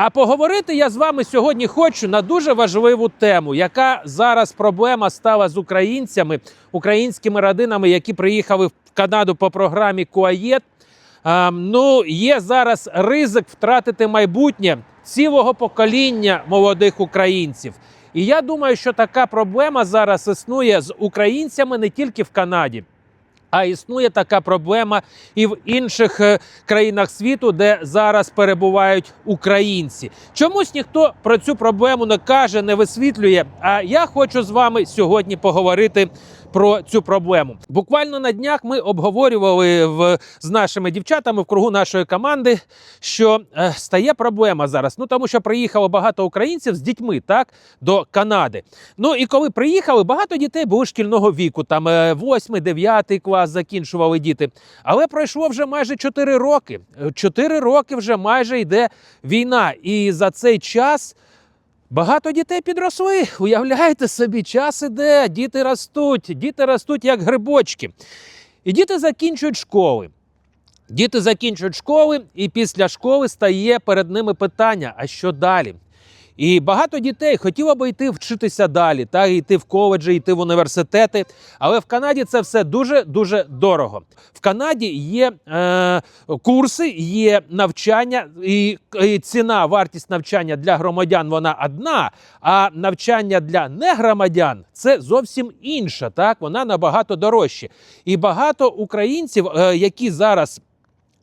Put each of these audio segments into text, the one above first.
А поговорити я з вами сьогодні хочу на дуже важливу тему, яка зараз проблема стала з українцями, українськими родинами, які приїхали в Канаду по програмі КУАЄТ. А, ну, є зараз ризик втратити майбутнє цілого покоління молодих українців. І я думаю, що така проблема зараз існує з українцями не тільки в Канаді. А існує така проблема і в інших е, країнах світу, де зараз перебувають українці. Чомусь ніхто про цю проблему не каже, не висвітлює. А я хочу з вами сьогодні поговорити про цю проблему. Буквально на днях ми обговорювали в, з нашими дівчатами в кругу нашої команди, що е, стає проблема зараз. Ну тому що приїхало багато українців з дітьми так до Канади. Ну і коли приїхали, багато дітей були шкільного віку, там 8-9 клас закінчували діти. Але пройшло вже майже 4 роки. 4 роки вже майже йде війна. І за цей час. Багато дітей підросли. Уявляєте собі, час іде, діти ростуть, діти ростуть як грибочки. І діти закінчують школи. Діти закінчують школи, і після школи стає перед ними питання: а що далі? І багато дітей хотіло би йти вчитися далі, та йти в коледжі, йти в університети. Але в Канаді це все дуже дуже дорого. В Канаді є е, курси, є навчання, і, і ціна, вартість навчання для громадян вона одна, а навчання для негромадян це зовсім інша. Так вона набагато дорожче. І багато українців, е, які зараз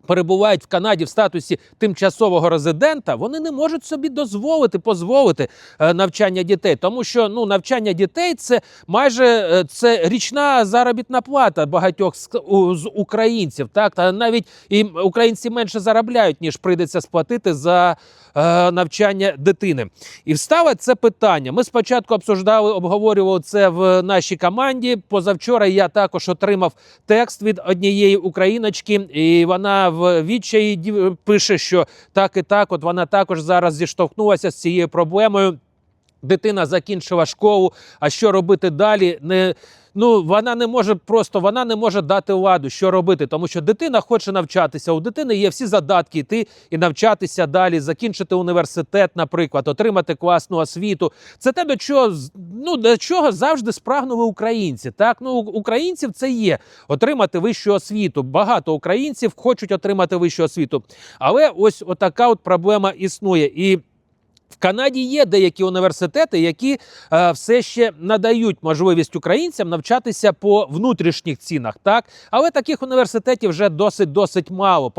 перебувають в Канаді в статусі тимчасового резидента, вони не можуть собі дозволити дозволити навчання дітей, тому що ну навчання дітей це майже е, це річна заробітна плата багатьох з українців. Так та навіть і українці менше заробляють ніж прийдеться сплатити за е, навчання дитини. І встало це питання. Ми спочатку обсуждали, обговорювали це в нашій команді. Позавчора я також отримав текст від однієї україночки, і вона в відчаї пише, що так і так, от вона також зараз зіштовхнулася з цією проблемою. Дитина закінчила школу. А що робити далі? Не ну вона не може просто вона не може дати ладу, що робити, тому що дитина хоче навчатися. У дитини є всі задатки йти і навчатися далі, закінчити університет, наприклад, отримати класну освіту. Це те, до чого ну до чого завжди спрагнули українці. Так, ну українців це є отримати вищу освіту. Багато українців хочуть отримати вищу освіту, але ось отака от проблема існує і. В Канаді є деякі університети, які е, все ще надають можливість українцям навчатися по внутрішніх цінах, так але таких університетів вже досить досить мало.